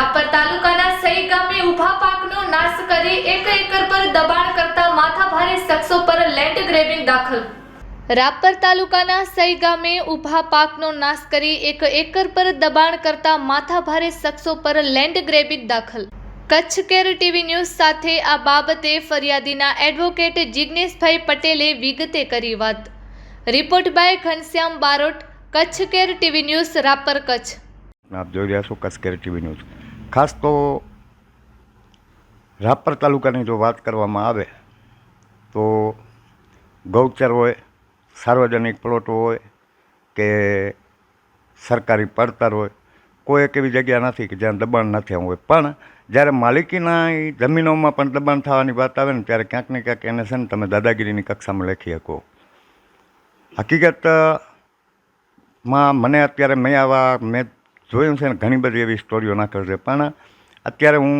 રાપર તાલુકાના સહી ગામે ઊભા પાકનો નાશ કરી એક એકર પર દબાણ કરતા માથાભારે શખ્સો પર લેન્ડ ગ્રેબિંગ દાખલ. રાપર તાલુકાના સહી ગામે ઊભા પાકનો નાશ કરી એક એકર પર દબાણ કરતા માથાભારે શખ્સો પર લેન્ડ ગ્રેબિંગ દાખલ. કચ્છ કેર ટીવી ન્યૂઝ સાથે આ બાબતે ફરિયાદીના એડવોકેટ જિજ્ઞેશભાઈ પટેલે વિગતે કરી વાત. Report by Ghanshyam Barot, Kutch care TV news, Rapar Kutch. આપ જોઈ રહ્યા છો કસ્કેર ટીવી ન્યૂઝ. ખાસ તો રાપર તાલુકાની જો વાત કરવામાં આવે, તો ગૌચર હોય, સાર્વજનિક પ્લોટો હોય કે સરકારી પડતર હોય, કોઈ એક એવી જગ્યા નથી કે જ્યાં દબાણ નથી હોય. પણ જ્યારે માલિકીના જમીનોમાં પણ દબાણ થવાની વાત આવે ને, ત્યારે ક્યાંક ને ક્યાંક એને છે ને તમે દાદાગીરીની કક્ષામાં લખી શકો. હકીકત, માં મને અત્યારે મેં આવા મેં જોયું છે ને, ઘણી બધી એવી સ્ટોરીઓ નાખેલ છે. પણ અત્યારે હું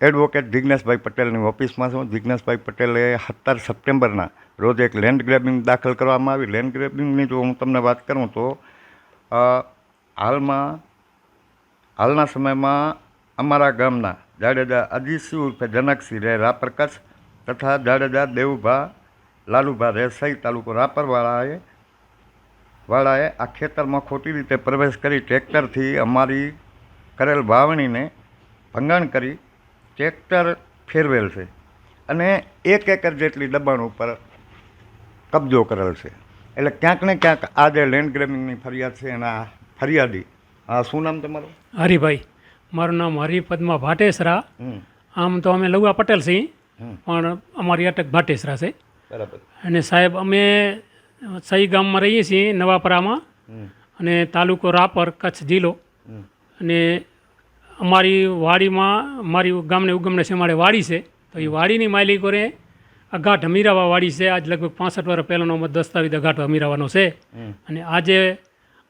એડવોકેટ જિજ્ઞેશભાઈ પટેલની ઓફિસમાં છું. જિજ્ઞેશભાઈ પટેલે સત્તર સપ્ટેમ્બરના રોજ એક લેન્ડ ગ્રેબિંગ દાખલ કરવામાં આવી. લેન્ડ ગ્રેબિંગની જો હું તમને વાત કરું તો હાલમાં, હાલના સમયમાં અમારા ગામના જાડેજા અજીતસિંહ ઉર્ફે જનકસિંહ રહે રાપર કચ્છ તથા જાડેજા દેવુભા લાલુભા રે સહી તાલુકો રાપરવાળાએ વાળાએ આ ખેતરમાં ખોટી રીતે પ્રવેશ કરી ટ્રેક્ટરથી અમારી કરેલ વાવણીને ભંગાણ કરી ટ્રેક્ટર ફેરવેલ છે અને એક એકર જેટલી દબાણ ઉપર કબજો કરેલ છે. એટલે ક્યાંક ને ક્યાંક આ જે લેન્ડ ગ્રેમિંગની ફરિયાદ છે એના ફરિયાદી હા શું નામ તમારું? હરિભાઈ. મારું નામ હરિપદ્મા ભાટેસરા. આમ તો અમે લઉવા પટેલ છીએ પણ અમારી અટક ભાટેસરા છે. બરાબર. અને સાહેબ અમે સહી ગામમાં રહીએ છીએ નવાપરામાં. અને તાલુકો રાપર કચ્છ જિલ્લો. અને અમારી વાડીમાં મારી ગામને ઉગમને છે વાડી છે. તો એ વાડીની માલિકોને અઘાટ હમીરાવા વાડી છે. આજ લગભગ પાસઠ વર્ષ પહેલાંનો અમારો દસ્તાવેજ અઘાટ હમીરાવાનો છે. અને આજે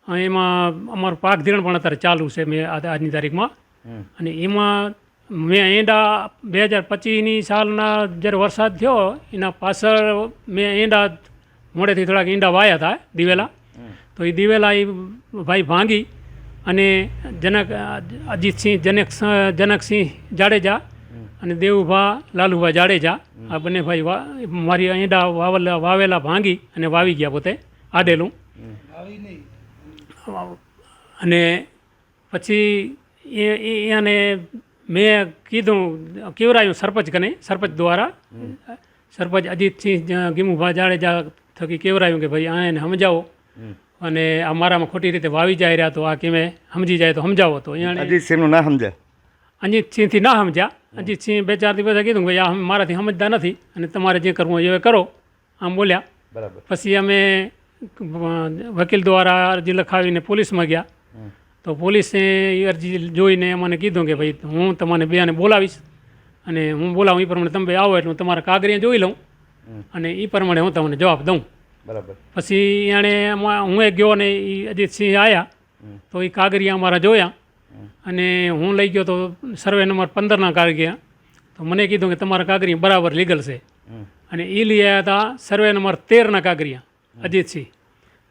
એમાં અમારું પાક ધિરણ પણ અત્યારે ચાલુ છે મેં આજની તારીખમાં. અને એમાં મેં એંડા બે હજાર પચીસની સાલના જ્યારે વરસાદ થયો એના પાછળ મેં એંડા મોડેથી થોડાક ઈંડા વાયા હતા દિવેલા. તો એ દિવેલા એ ભાઈ ભાંગી અને જનક અજીતસિંહ જનક જનકસિંહ જાડેજા અને દેવુભા લાલુભા જાડેજા આ બંને ભાઈ મારી ઈંડા વાવેલા વાવેલા ભાંગી અને વાવી ગયા પોતે આડેલું. અને પછી એ એ- એને મેં કીધું કેવરાયું સરપંચ કને સરપંચ દ્વારા. સરપંચ અજીતસિંહ ગીમુભા જાડેજા થકી કેવરાયું કે ભાઈ આ એને સમજાવો અને આ મારામાં ખોટી રીતે વાવી જાય રહ્યા તો આ કેમે સમજી જાય તો સમજાવો. તો એણે અજીતસિંહનું ના સમજે. અજીતસિંહથી ના સમજ્યા. અજીતસિંહ બે ચાર દિવસે કીધું ભાઈ આ મારાથી સમજતા નથી અને તમારે જે કરવું હોય એ કરો. આમ બોલ્યા. બરાબર. પછી અમે વકીલ દ્વારા અરજી લખાવીને પોલીસમાં ગયા. તો પોલીસે એ અરજી જોઈને મને કીધું કે ભાઈ હું તમને બેને બોલાવીશ. અને હું બોલાવું એ પ્રમાણે તમે આવો એટલે હું તમારા કાગરિયા જોઈ લઉં. અને એ પ્રમાણે હું તમને જવાબ દઉં. બરાબર. પછી એણે હું એ ગયો ને એ અજીતસિંહ આવ્યા તો એ કાગરિયા અમારા જોયા. અને હું લઈ ગયો તો સર્વે નંબર પંદરના કાગરિયા. તો મને કીધું કે તમારા કાગરિયા બરાબર લીગલ છે. અને એ લઈ આવ્યા હતા સર્વે નંબર તેરના કાગરિયા અજીતસિંહ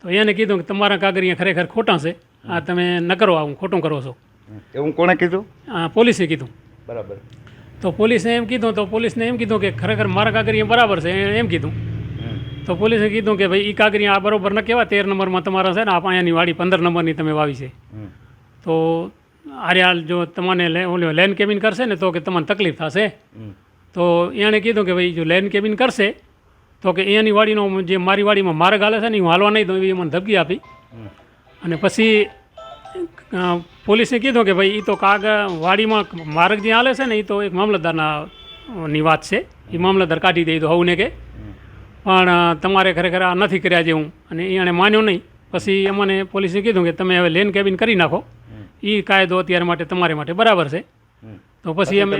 તો એને કીધું કે તમારા કાગરિયા ખરેખર ખોટા છે. આ તમે ન કરો આ હું ખોટું કરો છો. એવું કોણે કીધું? આ પોલીસે કીધું. બરાબર. તો પોલીસને એમ કીધું તો પોલીસને એમ કીધું કે ખરેખર મારા કાગરિયા બરાબર છે એણે એમ કીધું. તો પોલીસે કીધું કે ભાઈ એ કાગરિયા આ બરાબર ન કહેવાય તેર નંબરમાં તમારા છે ને આ અહીંયાની વાડી પંદર નંબરની તમે વાવી છે. તો આર્યાલ જો તમને ઓલો લેન્ડ કેબિન કરશે ને તો કે તમને તકલીફ થશે. તો એણે કીધું કે ભાઈ જો લેન કેબિન કરશે તો કે એની વાડીનો જે મારી વાડીમાં માર્ગ હાલે છે ને હું હાલવા નહીં દઉં એવી મને ધમકી આપી. અને પછી અ, પોલીસે કીધું કે ભાઈ એ તો કાગળ વાડીમાં માર્ગ જે હાલે છે ને એ તો એક મામલતદારના ની વાત છે. એ મામલતદાર કાઢી દે તો હવું ને કે. પણ તમારે ખરેખર આ નથી કર્યા જેવું. અને એણે માન્યો નહીં. પછી અમને પોલીસે કીધું કે તમે હવે લેન કેબિન કરી નાખો. એ કાયદો અત્યારે માટે તમારે માટે બરાબર છે. તો પછી અમે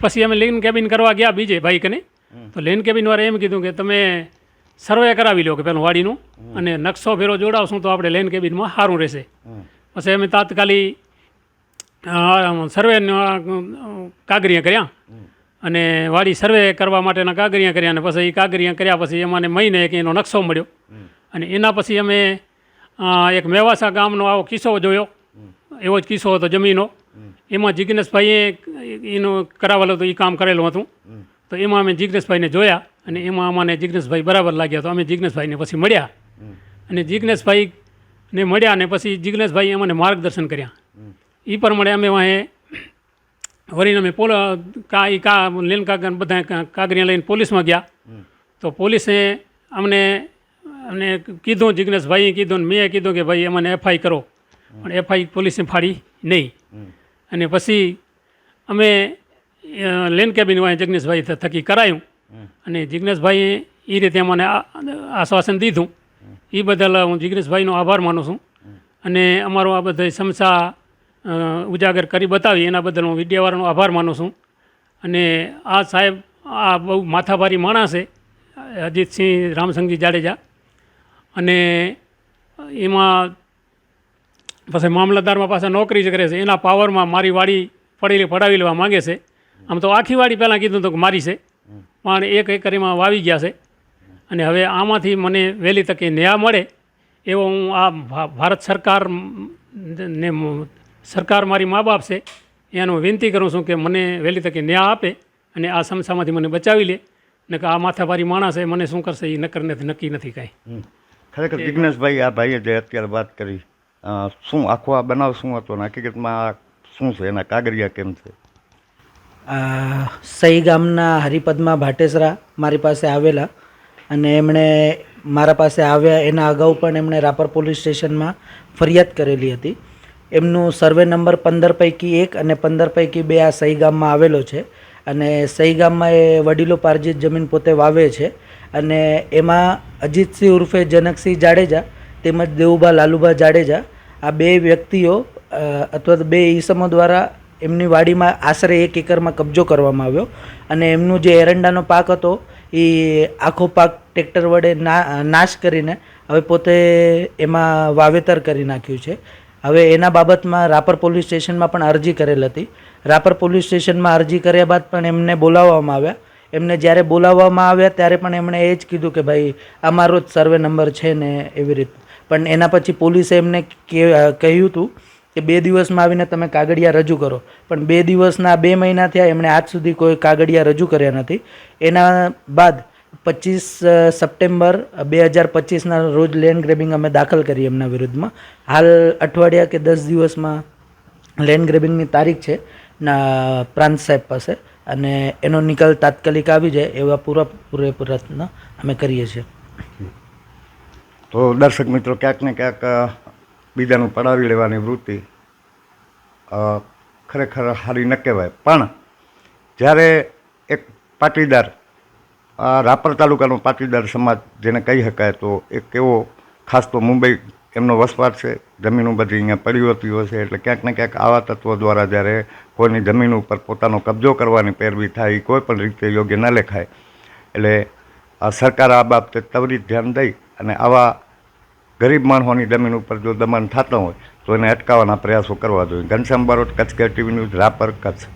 પછી અમે લેન કેબિન કરવા ગયા બીજે ભાઈ કને. તો લેન કેબિન વાળા એમ કીધું કે તમે સર્વે કરાવી લો કે પેલું વાડીનું. અને નકશો ફેરો જોડાવશું તો આપણે લેન કેબિનમાં સારું રહેશે. પછી અમે તાત્કાલિક સર્વે કાગરિયા કર્યા. અને વાડી સર્વે કરવા માટેના કાગરિયા કર્યા અને પછી એ કાગરિયા કર્યા પછી અમને મહિને એક એનો નકશો મળ્યો. અને એના પછી અમે એક મેવાસા ગામનો આવો કિસ્સો જોયો. એવો જ કિસ્સો હતો જમીનો. એમાં જિજ્ઞેશભાઈએ એનું કરાવેલું હતું એ કામ કરેલું હતું. તો એમાં અમે જિજ્ઞેશભાઈને જોયા અને એમાં અમને જિજ્ઞેશભાઈ બરાબર લાગ્યા. તો અમે જિજ્ઞેશભાઈને પછી મળ્યા. અને જિજ્ઞેશભાઈને મળ્યા અને પછી જિજ્ઞેશભાઈએ અમને માર્ગદર્શન કર્યા. એ પ્રમાણે અમે વાંહે વળીને અમે પોલ કા એ કા લેન કાગળ બધા કાગરિયા લઈને પોલીસમાં ગયા. તો પોલીસે અમને અમને કીધું જિજ્ઞેશભાઈએ કીધું ને મેં કીધું કે ભાઈ અમને એફઆઈ કરો. પણ એફઆઈ પોલીસે ફાડી નહીં. અને પછી અમે લેન કેબિન વાંહે જિજ્ઞેશભાઈ થકી કરાયું. અને જિજ્ઞેશભાઈએ એ રીતે અમને આશ્વાસન દીધું. એ બદલ હું જિજ્ઞેશભાઈનો આભાર માનું છું. અને અમારો આ બધા સમસા ઉજાગર કરી બતાવી એના બદલ હું મીડિયાવાળાનો આભાર માનું છું. અને આ સાહેબ આ બહુ માથાભારી માણસ છે અજીતસિંહ રામસંગજી જાડેજા. અને એમાં પછી મામલતદારમાં પાછા નોકરી જ કરે છે. એના પાવરમાં મારી વાડી પડેલી પડાવી લેવા માંગે છે. આમ તો આખી વાડી પહેલાં કીધું હતું કે મારી છે. પણ એક એકરીમાં વાવી ગયા છે. અને હવે આમાંથી મને વહેલી તકે ન્યાય મળે એવો હું આ ભા- ભારત સરકાર ને સરકાર મારી મા બાપ છે એનું વિનંતી કરું છું કે મને વહેલી તકે ન્યાય આપે અને આ સમસ્યામાંથી મને બચાવી લે. ને કે આ માથાભારી માણસ છે મને શું કરશે એ નક્કર નથી નક્કી નથી કાંઈ. ખરેખર જિજ્ઞેશભાઈ આ ભાઈએ જે અત્યારે વાત કરી શું આખો આ બનાવ શું હતો અને હકીકતમાં આ શું છે એના કાગરિયા કેમ છે? સહી ગામના હરિપદમાં ભાટેસરા મારી પાસે આવેલા. અને એમણે મારા પાસે આવ્યા, એના અગાઉ પણ એમણે રાપર પોલીસ સ્ટેશનમાં ફરિયાદ કરેલી હતી. એમનું સર્વે નંબર પંદર પૈકી એક અને પંદર પૈકી બે આ સહી ગામમાં આવેલો છે અને સહી ગામમાં એ વડીલો પાર્જિત જમીન પોતે વાવે છે અને એમાં અજીતસિંહ ઉર્ફે જનકસિંહ જાડેજા તેમજ દેવુભા લાલુભા જાડેજા આ બે વ્યક્તિઓ અથવા તો બે ઈસમો દ્વારા એમની વાડીમાં આશરે એક એકરમાં કબજો કરવામાં આવ્યો અને એમનું જે એરંડાનો પાક હતો એ આખો પાક ટ્રેક્ટર વડે ના, નાશ કરીને હવે પોતે એમાં વાવેતર કરી નાખ્યું છે. હવે એના બાબતમાં રાપર પોલીસ સ્ટેશનમાં પણ અરજી કરેલ હતી. રાપર પોલીસ સ્ટેશનમાં અરજી કર્યા બાદ પણ એમને બોલાવવામાં આવ્યા. એમને જ્યારે બોલાવવામાં આવ્યા ત્યારે પણ એમણે એ જ કીધું કે ભાઈ આ મારો જ સર્વે નંબર છે ને એવી રીતે. પણ એના પછી પોલીસે એમને કહ્યું હતું કે બે દિવસમાં આવીને તમે કાગળિયા રજૂ કરો. પણ બે દિવસના બે મહિના થયા, એમણે આજ સુધી કોઈ કાગળિયા રજૂ કર્યા નથી. એના બાદ પચીસ સપ્ટેમ્બર બે હજાર પચીસના રોજ લેન્ડ ગ્રેબિંગ અમે દાખલ કરી એમના વિરુદ્ધમાં. હાલ અઠવાડિયા કે દસ દિવસમાં લેન્ડ ગ્રેબિંગની તારીખ છે, ના, પ્રાંત સાહેબ પાસે. અને એનો નિકાલ તાત્કાલિક આવી જાય એવા પૂરા પ્રયત્ન અમે કરીએ છીએ. તો દર્શક મિત્રો, ક્યાંક ને ક્યાંક બીજાનું પડાવી લેવાની વૃત્તિ ખરેખર સારી ન કહેવાય. પણ જ્યારે એક પાટીદાર રાપર તાલુકાનો પાટીદાર સમાજ જેને કહી શકાય તો એક એવો, ખાસ તો મુંબઈ એમનો વસવાટ છે, જમીનો બધી અહીંયા પડી હોતી હોય છે, એટલે ક્યાંક ને ક્યાંક આવા તત્વો દ્વારા જ્યારે કોઈની જમીન ઉપર પોતાનો કબજો કરવાની પેરવી થાય, એ કોઈ પણ રીતે યોગ્ય ન લેખાય. એટલે સરકાર આ બાબતે ત્વરિત ધ્યાન દઈ અને આવા ગરીબ માણસોની જમીન ઉપર જો દમન થતા હોય તો એને અટકાવવાના પ્રયાસો કરવા જોઈએ. Ghanshyam Barot, Kutch care TV news, Rapar, Kutch.